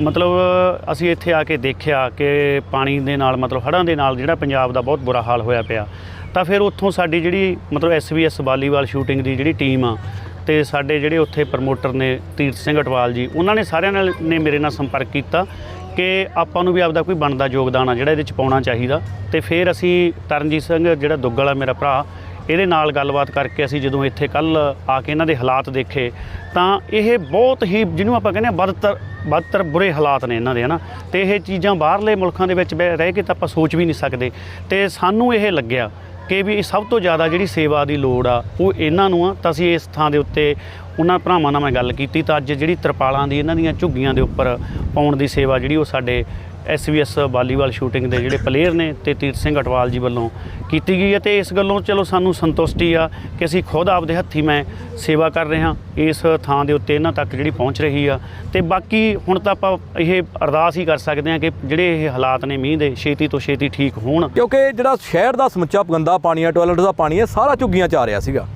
ਮਤਲਬ ਅਸੀਂ ਇੱਥੇ ਆ ਕੇ ਦੇਖਿਆ ਕਿ ਪਾਣੀ ਦੇ ਨਾਲ, ਮਤਲਬ ਹੜ੍ਹਾਂ ਦੇ ਨਾਲ ਜਿਹੜਾ ਪੰਜਾਬ ਦਾ ਬਹੁਤ ਬੁਰਾ ਹਾਲ ਹੋਇਆ ਪਿਆ। ਤਾਂ ਫਿਰ ਉੱਥੋਂ ਸਾਡੀ ਜਿਹੜੀ, ਮਤਲਬ ਐਸਵੀਐਸ ਵਾਲੀਬਾਲ ਸ਼ੂਟਿੰਗ ਦੀ ਜਿਹੜੀ ਟੀਮ ਆ ਤੇ ਸਾਡੇ ਜਿਹੜੇ ਉੱਥੇ ਪ੍ਰਮੋਟਰ ਨੇ ਤੀਰਥ ਸਿੰਘ ਅਟਵਾਲ ਜੀ, ਉਹਨਾਂ ਨੇ ਸਾਰਿਆਂ ਨਾਲ, ਨੇ ਮੇਰੇ ਨਾਲ ਸੰਪਰਕ ਕੀਤਾ ਕਿ ਆਪਾਂ ਨੂੰ ਵੀ ਆਪਦਾ ਕੋਈ ਬਣਦਾ ਯੋਗਦਾਨ ਆ ਜਿਹੜਾ ਇਹਦੇ ਚ ਪਾਉਣਾ ਚਾਹੀਦਾ। ਤੇ ਫਿਰ ਅਸੀਂ ਤਰਨਜੀਤ ਸਿੰਘ, ਜਿਹੜਾ ਦੁੱਗਲ ਆ ਮੇਰਾ ਭਰਾ ਇਹਦੇ ਨਾਲ ਗੱਲਬਾਤ ਕਰਕੇ ਅਸੀਂ ਜਦੋਂ ਇੱਥੇ ਕੱਲ ਆ ਕੇ ਇਹਨਾਂ ਦੇ ਹਾਲਾਤ ਦੇਖੇ, ਤਾਂ ਇਹ ਬਹੁਤ ਹੀ ਜਿਹਨੂੰ ਆਪਾਂ ਕਹਿੰਦੇ ਆ ਬਦਤਰ ਬਦਤਰ ਬੁਰੇ ਹਾਲਾਤ ਨੇ ਇਹਨਾਂ ਦੇ, ਹਨਾ? ਤੇ ਇਹ ਚੀਜ਼ਾਂ ਬਾਹਰਲੇ ਮੁਲਕਾਂ ਦੇ ਵਿੱਚ ਬੈ- ਰਹਿ ਕੇ ਤਾਂ ਆਪਾਂ ਸੋਚ ਵੀ ਨਹੀਂ ਸਕਦੇ। ਤੇ ਸਾਨੂੰ ਇਹ ਲੱਗਿਆ ਕਿ ਵੀ ਸਭ ਤੋਂ ਜ਼ਿਆਦਾ ਜਿਹੜੀ ਸੇਵਾ ਦੀ ਲੋੜ ਆ, ਉਹ ਇਹਨਾਂ ਨੂੰ ਆ। ਤਾਂ ਅਸੀਂ ਇਸ ਥਾਂ ਦੇ ਉੱਤੇ ਉਹਨਾਂ ਭਰਾਵਾਂ ਨਾਲ ਮੈਂ ਗੱਲ ਕੀਤੀ ਤਾਂ ਅੱਜ ਜਿਹੜੀ ਤਰਪਾਲਾਂ ਦੀ ਇਹਨਾਂ ਦੀਆਂ ਝੁੱਗੀਆਂ ਦੇ ਉੱਪਰ ਪਾਉਣ ਦੀ ਸੇਵਾ ਜਿਹੜੀ ਉਹ ਸਾਡੇ ਐਸਵੀਐਸ ਵਾਲੀਬਾਲ ਸ਼ੂਟਿੰਗ ਦੇ ਜਿਹੜੇ ਪਲੇਅਰ ਨੇ ਤੇ ਤੀਰਥ ਸਿੰਘ ਅਟਵਾਲ ਜੀ ਵੱਲੋਂ ਕੀਤੀ ਗਈ ਹੈ ਤੇ ਇਸ ਗੱਲੋਂ ਚਲੋ ਸਾਨੂੰ ਸੰਤੁਸ਼ਟੀ ਆ ਕਿ ਅਸੀਂ ਖੁਦ ਆਪਦੇ ਹੱਥੀ ਮੈਂ ਸੇਵਾ ਕਰ ਰਹੇ ਹਾਂ ਇਸ ਥਾਂ ਦੇ ਉੱਤੇ ਇਹਨਾਂ ਤੱਕ ਜਿਹੜੀ ਪਹੁੰਚ ਰਹੀ ਆ। ਤੇ ਬਾਕੀ ਹੁਣ ਤਾਂ ਆਪਾਂ ਇਹ ਅਰਦਾਸ ਹੀ ਕਰ ਸਕਦੇ ਹਾਂ ਕਿ ਜਿਹੜੇ ਇਹ ਹਾਲਾਤ ਨੇ ਮੀਂਹ ਦੇ, ਛੇਤੀ ਤੋਂ ਛੇਤੀ ਠੀਕ ਹੋਣ। ਕਿਉਂਕਿ ਜਿਹੜਾ ਸ਼ਹਿਰ ਦਾ ਸਮੁੱਚਾ ਗੰਦਾ ਪਾਣੀ ਆ ਟਾਇਲਟ ਦਾ ਪਾਣੀ ਹੈ ਸਾਰਾ ਝੁੱਗੀਆਂ ਚ ਆ ਰਿਹਾ ਸੀਗਾ।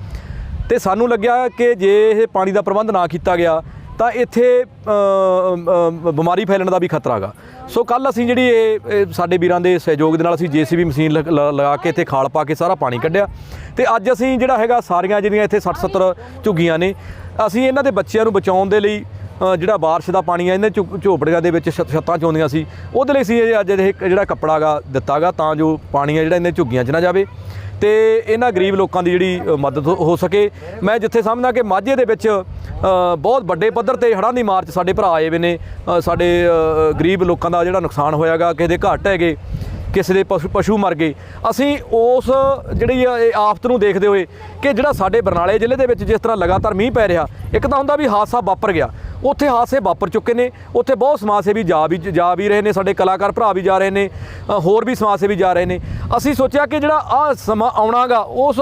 ਤੇ ਸਾਨੂੰ ਲੱਗਿਆ ਕਿ ਜੇ ਇਹ ਪਾਣੀ ਦਾ ਪ੍ਰਬੰਧ ਨਾ ਕੀਤਾ ਗਿਆ ਤਾਂ ਇੱਥੇ ਬਿਮਾਰੀ ਫੈਲਣ ਦਾ ਵੀ ਖਤਰਾ ਹੈਗਾ ਸੋ ਕੱਲ ਅਸੀਂ ਜਿਹੜੀ ਇਹ ਸਾਡੇ ਵੀਰਾਂ ਦੇ ਸਹਿਯੋਗ ਦੇ ਨਾਲ ਅਸੀਂ ਜੀਸੀਬੀ ਮਸ਼ੀਨ ਲਗ- ਲ- ਲਗਾ ਕੇ ਇੱਥੇ ਖਾਲ ਪਾ ਕੇ ਸਾਰਾ ਪਾਣੀ ਕੱਢਿਆ। ਤੇ ਅੱਜ ਅਸੀਂ ਜਿਹੜਾ ਹੈਗਾ ਸਾਰੀਆਂ ਜਿਹੜੀਆਂ ਇੱਥੇ 60 70 ਝੁੱਗੀਆਂ ਨੇ, ਅਸੀਂ ਇਹਨਾਂ ਦੇ ਬੱਚਿਆਂ ਨੂੰ ਬਚਾਉਣ ਦੇ ਲਈ ਜਿਹੜਾ ਬਾਰਿਸ਼ ਦਾ ਪਾਣੀ ਆ, ਇਹਨੇ ਝੁ- ਝੋਪੜੀਆਂ ਦੇ ਵਿੱਚ ਛ- ਛੱਤਾਂ ਚੋਂਦੀਆਂ ਸੀ। ਉਹਦੇ ਲਈ ਅਸੀਂ ਇਹ ਅੱਜ ਇਹ ਜਿਹੜਾ ਕੱਪੜਾ ਗਾ ਦਿੱਤਾਗਾ ਤਾਂ ਜੋ ਪਾਣੀ ਆ ਜਿਹੜਾ ਇਹਨੇ ਝੁੱਗੀਆਂ 'ਚ ਨਾ ਜਾਵੇ। ਤੇ ਇਹਨਾਂ ਗਰੀਬ ਲੋਕਾਂ ਦੀ ਜਿਹੜੀ ਮਦਦ ਹੋ- ਹੋ ਸਕੇ। ਮੈਂ ਜਿੱਥੇ ਸਮਝਦਾ ਕਿ ਮਾਝੇ ਦੇ ਵਿੱਚ ਬਹੁਤ ਵੱਡੇ ਪੱਧਰ ਤੇ ਹੜ੍ਹਾਂ ਦੀ ਮਾਰਚ ਸਾਡੇ ਭਰਾ ਆਏ ਵੇ ਨੇ। ਸਾਡੇ ਗਰੀਬ ਲੋਕਾਂ ਦਾ ਜਿਹੜਾ ਨੁਕਸਾਨ ਹੋਇਆਗਾ ਕਿਸੇ ਦੇ ਘੱਟ ਹੈਗੇ ਕਿਸੇ ਦੇ ਪਸ਼ੂ ਪਸ਼ੂ ਮਰ ਗਏ। ਅਸੀਂ ਉਸ ਜਿਹੜੀ ਆ, ਇਹ ਆਫਤ ਨੂੰ ਦੇਖਦੇ ਹੋਏ ਕਿ ਜਿਹੜਾ ਸਾਡੇ ਬਰਨਾਲੇ ਜ਼ਿਲ੍ਹੇ ਦੇ ਵਿੱਚ ਜਿਸ ਤਰ੍ਹਾਂ ਲਗਾਤਾਰ ਮੀਂਹ ਪੈ ਰਿਹਾ, ਇੱਕ ਤਾਂ ਹੁੰਦਾ ਵੀ ਹਾਦਸਾ ਵਾਪਰ ਗਿਆ। ਉੱਥੇ ਹਾਦਸੇ ਵਾਪਰ ਚੁੱਕੇ ਨੇ। ਉੱਥੇ ਬਹੁਤ ਸਮਾਜ ਸੇਵੀ ਜਾ ਵੀ ਜਾ ਵੀ ਰਹੇ ਨੇ, ਸਾਡੇ ਕਲਾਕਾਰ ਭਰਾ ਵੀ ਜਾ ਰਹੇ ਨੇ ਹੋਰ ਵੀ ਸਮਾਜ ਸੇਵੀ ਜਾ ਰਹੇ ਨੇ। ਅਸੀਂ ਸੋਚਿਆ ਕਿ ਜਿਹੜਾ ਆ ਸਮਾਂ ਆਉਣਾਗਾ, ਉਸ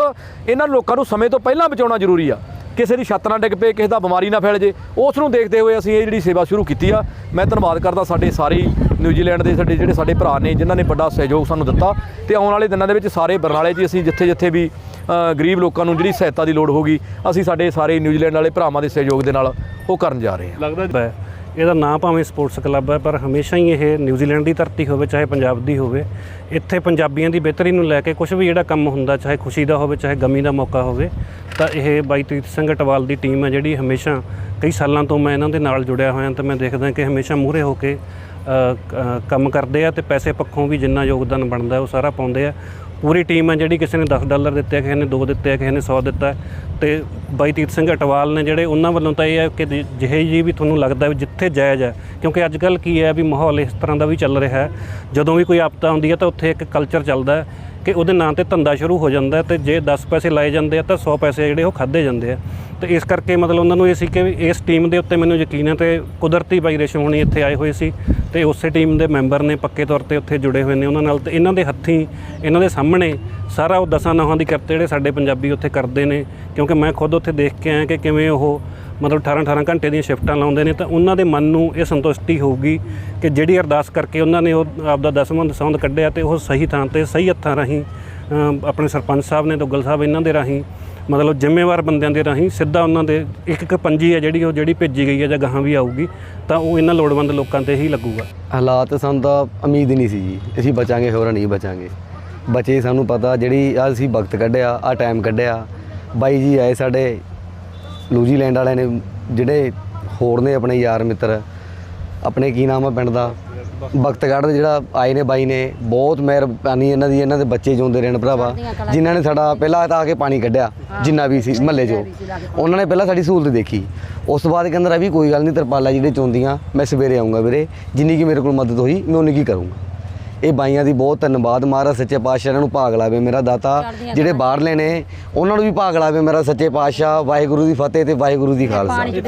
ਇਹਨਾਂ ਲੋਕਾਂ ਨੂੰ ਸਮੇਂ ਤੋਂ ਪਹਿਲਾਂ ਬਚਾਉਣਾ ਜ਼ਰੂਰੀ ਆ। ਕਿਸੇ ਦੀ ਛੱਤ ਨਾ ਡਿੱਗ ਪਏ, ਕਿਸੇ ਦਾ ਬਿਮਾਰੀ ਨਾ ਫੈਲ ਜੇ। ਉਸ ਨੂੰ ਦੇਖਦੇ ਹੋਏ ਅਸੀਂ ਇਹ ਜਿਹੜੀ ਸੇਵਾ ਸ਼ੁਰੂ ਕੀਤੀ ਆ, ਮੈਂ ਧੰਨਵਾਦ ਕਰਦਾ ਸਾਡੇ ਸਾਰੇ ਨਿਊਜ਼ੀਲੈਂਡ ਦੇ ਸਾਡੇ ਜਿਹੜੇ ਸਾਡੇ ਭਰਾ ਨੇ, ਜਿਨ੍ਹਾਂ ਨੇ ਵੱਡਾ ਸਹਿਯੋਗ ਸਾਨੂੰ ਦਿੱਤਾ। ਤੇ ਆਉਣ ਵਾਲੇ ਦਿਨਾਂ ਦੇ ਵਿੱਚ ਸਾਰੇ ਬਰਨਾਲੇ 'ਚ ਅਸੀਂ ਜਿੱਥੇ ਜਿੱਥੇ ਵੀ ਗਰੀਬ ਲੋਕਾਂ ਨੂੰ ਜਿਹੜੀ ਸਹਾਇਤਾ ਦੀ ਲੋੜ ਹੋਗੀ ਅਸੀਂ ਸਾਡੇ ਸਾਰੇ ਨਿਊਜ਼ੀਲੈਂਡ ਵਾਲੇ ਭਰਾਵਾਂ ਦੇ ਸਹਿਯੋਗ ਦੇ ਨਾਲ ਉਹ ਕਰਨ ਜਾ ਰਹੇ ਹਾਂ। ਲੱਗਦਾ ਹੈ ਇਹਦਾ ਨਾਂ ਭਾਵੇਂ ਸਪੋਰਟਸ ਕਲੱਬ ਹੈ, ਪਰ ਹਮੇਸ਼ਾ ਹੀ ਇਹ ਨਿਊਜ਼ੀਲੈਂਡ ਦੀ ਧਰਤੀ ਹੋਵੇ, ਚਾਹੇ ਪੰਜਾਬ ਦੀ ਹੋਵੇ, ਇੱਥੇ ਪੰਜਾਬੀਆਂ ਦੀ ਬਿਹਤਰੀ ਨੂੰ ਲੈ ਕੇ ਕੁਝ ਵੀ ਜਿਹੜਾ ਕੰਮ ਹੁੰਦਾ, ਚਾਹੇ ਖੁਸ਼ੀ ਦਾ ਹੋਵੇ, ਚਾਹੇ ਗਮੀ ਦਾ ਮੌਕਾ ਹੋਵੇ, ਤਾਂ ਇਹ ਬਾਈ ਤੀਰਥ ਸਿੰਘ ਅਟਵਾਲ ਦੀ ਟੀਮ ਹੈ, ਜਿਹੜੀ ਹਮੇਸ਼ਾ ਕਈ ਸਾਲਾਂ ਤੋਂ ਮੈਂ ਇਹਨਾਂ ਦੇ ਨਾਲ ਜੁੜਿਆ ਹੋਇਆ ਤਾਂ ਮੈਂ ਦੇਖਦਾ ਕਿ ਹਮੇਸ਼ਾ ਮੂਹਰੇ ਹੋ ਕੇ ਕੰਮ ਕਰਦੇ ਆ ਤੇ ਪੈਸੇ ਪੱਖੋਂ ਵੀ ਜਿੰਨਾ ਯੋਗਦਾਨ ਬਣਦਾ ਉਹ ਸਾਰਾ ਪਾਉਂਦੇ ਆ। ਪੂਰੀ ਟੀਮ ਹੈ ਜਿਹੜੀ ਕਿਸੇ ਨੇ 10 ਡਾਲਰ ਦਿੱਤੇ ਆ, ਕਿਸੇ ਨੇ 2 ਦਿੱਤੇ ਆ, ਕਿਸੇ ਨੇ 100 ਦਿੱਤਾ ਹੈ। ਤੇ ਬਾਈ ਤੀਰਥ ਸਿੰਘ ਅਟਵਾਲ ਨੇ ਜਿਹੜੇ ਉਹਨਾਂ ਵੱਲੋਂ ਤਾਂ ਇਹ ਹੈ ਕਿ ਜਿਹੇ ਜੀ ਵੀ ਤੁਹਾਨੂੰ ਲੱਗਦਾ ਵੀ ਜਿੱਥੇ ਜਾਇਜ਼ ਹੈ ਕਿਉਂਕਿ ਅੱਜ ਕੱਲ ਕੀ ਹੈ ਵੀ ਮਾਹੌਲ ਇਸ ਤਰ੍ਹਾਂ ਦਾ ਵੀ ਚੱਲ ਰਿਹਾ ਹੈ। ਜਦੋਂ ਵੀ ਕੋਈ ਆਪਦਾ ਆਉਂਦੀ ਹੈ ਤਾਂ ਉੱਥੇ ਇੱਕ ਕਲਚਰ ਚੱਲਦਾ ਹੈ ਕਿ ਉਹਦੇ ਨਾਂ ਤੇ ਧੰਦਾ ਸ਼ੁਰੂ ਹੋ ਜਾਂਦਾ ਹੈ ਤੇ ਜੇ 10 ਪੈਸੇ ਲਾਏ ਜਾਂਦੇ ਆ ਤਾਂ 100 ਪੈਸੇ ਜਿਹੜੇ ਉਹ ਖਾਦੇ ਜਾਂਦੇ ਆ। ਤੇ ਇਸ ਕਰਕੇ ਮਤਲਬ ਉਹਨਾਂ ਨੂੰ ਇਹ ਸੀ ਕਿ ਵੀ ਇਸ ਟੀਮ ਦੇ ਉੱਤੇ ਮੈਨੂੰ ਯਕੀਨ ਹੈ ਤੇ ਕੁਦਰਤੀ ਬਾਈ ਰੇਸ਼ਮ ਹੁਣੀ ਇੱਥੇ ਆਏ ਹੋਏ ਸੀ ਤੇ ਉਸੇ ਟੀਮ ਦੇ ਮੈਂਬਰ ਨੇ ਪੱਕੇ ਤੌਰ ਤੇ ਉੱਥੇ ਜੁੜੇ ਹੋਏ ਨੇ ਉਹਨਾਂ ਨਾਲ ਤੇ ਇਹਨਾਂ ਦੇ ਹੱਥੀਂ, ਇਹਨਾਂ ਦੇ ਸਾਹਮਣੇ ਸਾਰਾ ਉਹ ਦਸਾਂ ਨੌਹਾਂ ਦੀ ਕਿਰਤ ਜਿਹੜੇ ਸਾਡੇ ਪੰਜਾਬੀ ਉੱਥੇ ਕਰਦੇ ਨੇ, ਕਿਉਂਕਿ ਮੈਂ ਖੁਦ ਉੱਥੇ ਦੇਖ ਕੇ ਆਇਆ ਕਿ ਕਿਵੇਂ ਉਹ ਮਤਲਬ 18 18 ਘੰਟੇ ਦੀਆਂ ਸ਼ਿਫਟਾਂ ਲਾਉਂਦੇ ਨੇ, ਤਾਂ ਉਹਨਾਂ ਦੇ ਮਨ ਨੂੰ ਇਹ ਸੰਤੁਸ਼ਟੀ ਹੋਊਗੀ ਕਿ ਜਿਹੜੀ ਅਰਦਾਸ ਕਰਕੇ ਉਹਨਾਂ ਨੇ ਉਹ ਆਪਦਾ ਦਸਵਾਂ ਦਸੌਂਦ ਕੱਢਿਆ ਤੇ ਉਹ ਸਹੀ ਥਾਂ ਤੇ ਸਹੀ ਹੱਥਾਂ ਰਾਹੀਂ ਆਪਣੇ ਸਰਪੰਚ ਸਾਹਿਬ ਨੇ, ਦੁੱਗਲ ਸਾਹਿਬ ਇਹਨਾਂ ਦੇ ਰਾਹੀਂ, ਮਤਲਬ ਜ਼ਿੰਮੇਵਾਰ ਬੰਦਿਆਂ ਦੇ ਰਾਹੀਂ ਸਿੱਧਾ ਉਹਨਾਂ ਦੇ, ਇੱਕ ਇੱਕ ਪੰਜੀ ਹੈ ਜਿਹੜੀ ਉਹ ਜਿਹੜੀ ਭੇਜੀ ਗਈ ਹੈ ਜਾਂ ਗਾਹਾਂ ਵੀ ਆਊਗੀ, ਤਾਂ ਉਹ ਇਹਨਾਂ ਲੋੜਵੰਦ ਲੋਕਾਂ ਤੇ ਹੀ ਲੱਗੂਗਾ। ਹਾਲਾਤ ਸਾਨੂੰ ਤਾਂ ਉਮੀਦ ਹੀ ਨਹੀਂ ਸੀ ਜੀ। ਅਸੀਂ ਬਚਾਂਗੇ, ਹੋਰ ਨਹੀਂ ਬਚਾਂਗੇ। ਬਚੇ ਸਾਨੂੰ ਪਤਾ, ਜਿਹੜੀ ਆ ਅਸੀਂ ਵਕਤ ਕੱਢਿਆ ਆ ਟਾਈਮ ਕੱਢਿਆ। ਬਾਈ ਜੀ ਆਏ ਸਾਡੇ ਨਿਊਜ਼ੀਲੈਂਡ ਵਾਲਿਆਂ ਨੇ, ਜਿਹੜੇ ਹੋਰ ਨੇ ਆਪਣੇ ਯਾਰ ਮਿੱਤਰ, ਆਪਣੇ ਕੀ ਨਾਮ ਆ ਪਿੰਡ ਦਾ? ਵਕਤ ਕੱਢਦੇ ਜਿਹੜਾ ਆਏ ਨੇ ਬਾਈ ਨੇ ਬਹੁਤ ਮਿਹਰਬਾਨੀ ਇਹਨਾਂ ਦੀ ਇਹਨਾਂ ਦੇ ਬੱਚੇ ਜਿਉਂਦੇ ਰਹਿਣ ਭਰਾਵਾ। ਜਿਨ੍ਹਾਂ ਨੇ ਸਾਡਾ ਪਹਿਲਾਂ ਤਾਂ ਆ ਕੇ ਪਾਣੀ ਕੱਢਿਆ ਜਿੰਨਾ ਵੀ ਸੀ ਮਹੱਲੇ 'ਚੋਂ। ਉਹਨਾਂ ਨੇ ਪਹਿਲਾਂ ਸਾਡੀ ਸਹੂਲਤ ਦੇਖੀ। ਉਸ ਤੋਂ ਬਾਅਦ ਕਹਿੰਦਾ ਵੀ ਕੋਈ ਗੱਲ ਨਹੀਂ ਤਰਪਾਲਾ ਜਿਹੜੇ ਚੋਂਦੀਆਂ ਮੈਂ ਸਵੇਰੇ ਆਉਂਗਾ ਵੀਰੇ। ਜਿੰਨੀ ਕੀ ਮੇਰੇ ਕੋਲ ਮਦਦ ਹੋਈ ਮੈਂ ਉਨੀ ਕੀ ਕਰੂੰਗਾ। ਇਹ ਬਾਈਆਂ ਦੀ ਬਹੁਤ ਧੰਨਵਾਦ। ਮਹਾਰਾਜ ਸੱਚੇ ਪਾਤਸ਼ਾਹ ਇਹਨਾਂ ਨੂੰ ਭਾਗ ਲਾਵੇ ਮੇਰਾ ਦਾਤਾ। ਜਿਹੜੇ ਬਾਹਰਲੇ ਨੇ ਉਹਨਾਂ ਨੂੰ ਵੀ ਭਾਗ ਲਾਵੇ ਮੇਰਾ ਸੱਚੇ ਪਾਤਸ਼ਾਹ। ਵਾਹਿਗੁਰੂ ਦੀ ਫਤਿਹ ਤੇ ਵਾਹਿਗੁਰੂ ਦੀ ਖਾਲਸਾ।